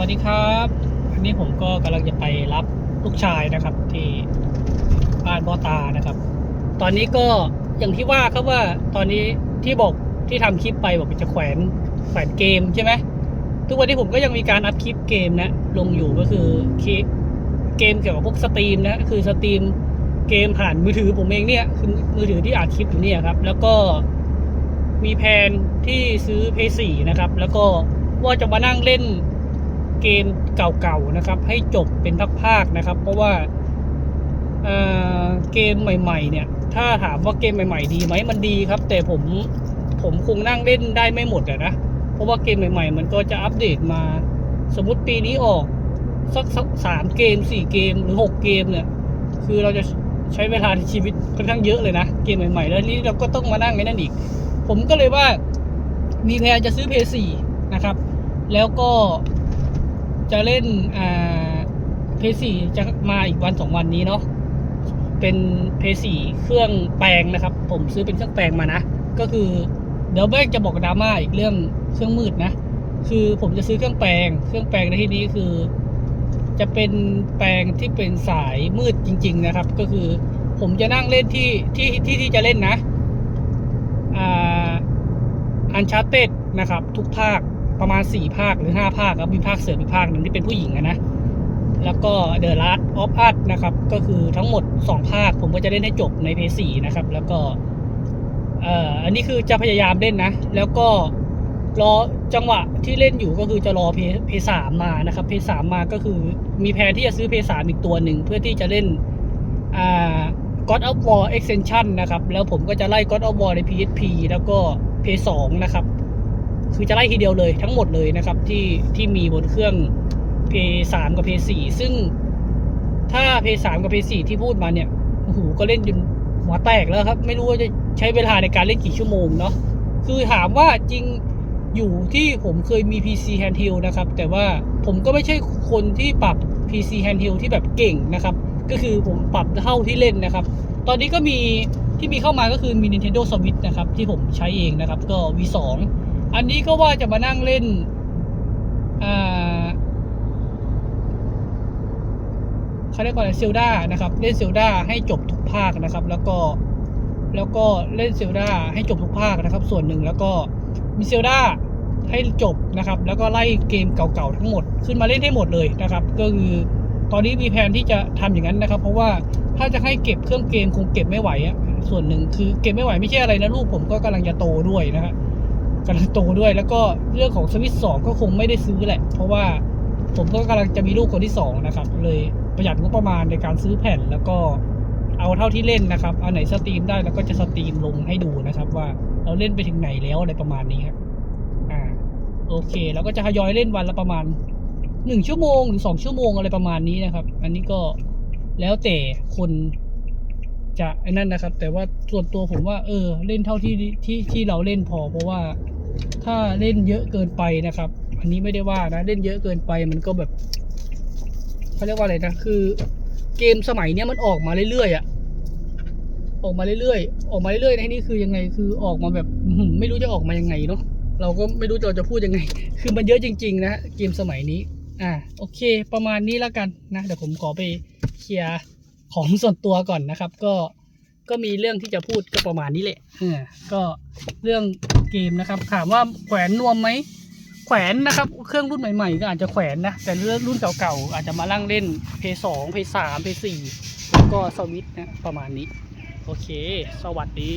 วัสดีครับวันนี้ผมก็กำลังจะไปรับลูกชายนะครับ ที่บ้านพ่อตานะครับ ตอนนี้ก็อย่างที่ว่าครับว่าตอนนี้ที่บอกที่ทำคลิปไปบอกจะแขวนแขวนเกมใช่ไหมทุกวันนี้ผมก็ยังมีการอัพคลิปเกมนะลงอยู่ก็คือคลิปเกมเกี่ยวกับพวกสตรีมนะคือสตรีมเกมผ่านมือถือผมเองเนี่ยคือมือถือที่อัดคลิปอยู่เนี่ยครับ แล้วก็มีแผนที่ซื้อเพย์สี่นะครับ แล้วก็ว่าจะมานั่งเล่น เกมเก่าๆนะครับ ให้จบเป็นภาคๆนะครับ เพราะว่าเเกมใหม่ๆเนี่ย ถ้าถามว่าเกมใหม่ๆ ดีไหมมันดีครับ แต่ผมผมคงนั่งเล่นได้ไม่หมดอะนะ เพราะว่าเกมใหม่ๆ มันก็จะอัปเดตมา สมมติปีนี้ออกสักสักสามเกมสี่เกมหรือหกเกมเนี่ย คือเราจะใช้เวลาในชีวิตค่อนข้างเยอะเลยนะ เกมใหม่ๆ แล้วนี่เราก็ต้องมานั่งไอ้นั่นอีก ผมก็เลยว่ามีแพลนจะซื้อเพย์สี่นะครับ แล้วก็ จะเล่นอ่าเพย์สี่จะมาอีกวันสองวันนี้เนาะเป็นเพย์สี่เครื่องแปลงนะครับ ผมซื้อเป็นเครื่องแปลงมานะ ก็คือเดี๋ยวแม่งจะบอกดราม่าอีกเรื่องเครื่องมืดนะ คือผมจะซื้อเครื่องแปลง เครื่องแปลงในที่นี้คือ จะเป็นแปลงที่เป็นสายมืดจริง ๆ นะครับ ก็คือผมจะนั่งเล่นที่ที่ที่ที่จะเล่นนะ อ่าอันชาเต็ดนะครับ ทุกภาค ประมาณ 4 ภาคหรือ 5 ภาคครับ มีภาคเสริมอีกภาคหนึ่งที่เป็นผู้หญิงนะ แล้วก็ The Last of Us นะครับ ก็คือทั้งหมด 2 ภาค ผมก็จะเล่นให้จบใน p 4นะครับ แล้วก็เอ่ออันนี้คือจะพยายามเล่นนะ แล้วก็รอจังหวะที่เล่นอยู่ก็คือจะรอเพเพสามมานะครับเพสามมาก็คือมีแผนที่จะซื้อเพสามอีกตัวหนึ่งเพื่อที่จะเล่นอ่า God of War Extension นะครับ แล้วผมก็จะไล่ God of War ใน PSP แล้วก็ PS2 นะครับ คือจะไล่ทีเดียวเลยทั้งหมดเลยนะครับ ที่ที่มีบนเครื่อง PS3 กับ PS4 ซึ่งถ้า PS3 กับ PS4 ที่พูดมาเนี่ยโอ้โหก็เล่นจนหัวแตกแล้วครับ ไม่รู้ว่าจะใช้เวลาในการเล่นกี่ชั่วโมงเนาะคือถามว่าจริงอยู่ที่ผมเคยมี PC handheld นะครับ แต่ว่าผมก็ไม่ใช่คนที่ปรับ PC handheld ที่แบบเก่งนะครับ ก็คือผมปรับเท่าที่เล่นนะครับ ตอนนี้ก็มีที่มีเข้ามาก็คือมี Nintendo Switch นะครับ ที่ผมใช้เองนะครับ ก็ V2 อันนี้ก็ว่าจะมานั่งเล่นอ่าเขาเรียกว่าอะไรเซลดานะครับ เล่นเซลดาให้จบทุกภาคนะครับ แล้วก็แล้วก็เล่นเซลดาให้จบทุกภาคนะครับ ส่วนหนึ่งแล้วก็มีเซลดาให้จบนะครับ แล้วก็ไล่เกมเก่าๆทั้งหมด ขึ้นมาเล่นให้หมดเลยนะครับ ก็คือตอนนี้มีแผนที่จะทำอย่างนั้นนะครับ เพราะว่าถ้าจะให้เก็บเครื่องเกมคงเก็บไม่ไหวอะส่วนหนึ่งคือเก็บไม่ไหวไม่ใช่อะไรนะลูกผมก็กำลังจะโตด้วยนะครับ กำลังโตด้วย แล้วก็เรื่องของสวิตสองก็คงไม่ได้ซื้อแหละ เพราะว่าผมก็กำลังจะมีลูกคนที่สองนะครับ เลยประหยัดงบประมาณในการซื้อแผ่นแล้วก็เอาเท่าที่เล่นนะครับเอาไหนสตรีมได้แล้วก็จะสตรีมลงให้ดูนะครับ ว่าเราเล่นไปถึงไหนแล้วอะไรประมาณนี้ครับอ่าโอเค แล้วก็จะทยอยเล่นวันละประมาณหนึ่งชั่วโมงหรือสองชั่วโมงอะไรประมาณนี้นะครับ อันนี้ก็แล้วแต่คน จะไอ้นั่นนะครับ แต่ว่าส่วนตัวผมว่า เออ เล่นเท่าที่ที่ที่เราเล่นพอ เพราะว่าถ้าเล่นเยอะเกินไปนะครับ อันนี้ไม่ได้ว่านะ เล่นเยอะเกินไปมันก็แบบเขาเรียกว่าอะไรนะคือ เกมสมัยเนี้ยมันออกมาเรื่อยๆอะออกมาเรื่อยๆ ออกมาเรื่อยๆในที่นี้คือยังไง คือออกมาแบบไม่รู้จะออกมายังไงเนาะ เราก็ไม่รู้จะจะพูดยังไง คือมันเยอะจริง ๆ นะเกมสมัยนี้ อ่า โอเค ประมาณนี้แล้วกันนะ เดี๋ยวผมขอไปเคลียร์ ของส่วนตัวก่อนนะครับ ก็ก็มีเรื่องที่จะพูดก็ประมาณนี้แหละเออก็เรื่องเกมนะครับ ถามว่าแขวนนวมไหมแขวนนะครับ เครื่องรุ่นใหม่ๆ ก็อาจจะแขวนนะ แต่เรื่องรุ่นเก่าๆ อาจจะมาลั่งเล่นเพย์สองเพย์สามเพย์สี่แล้วก็สวิตช์นะประมาณนี้ โอเค สวัสดี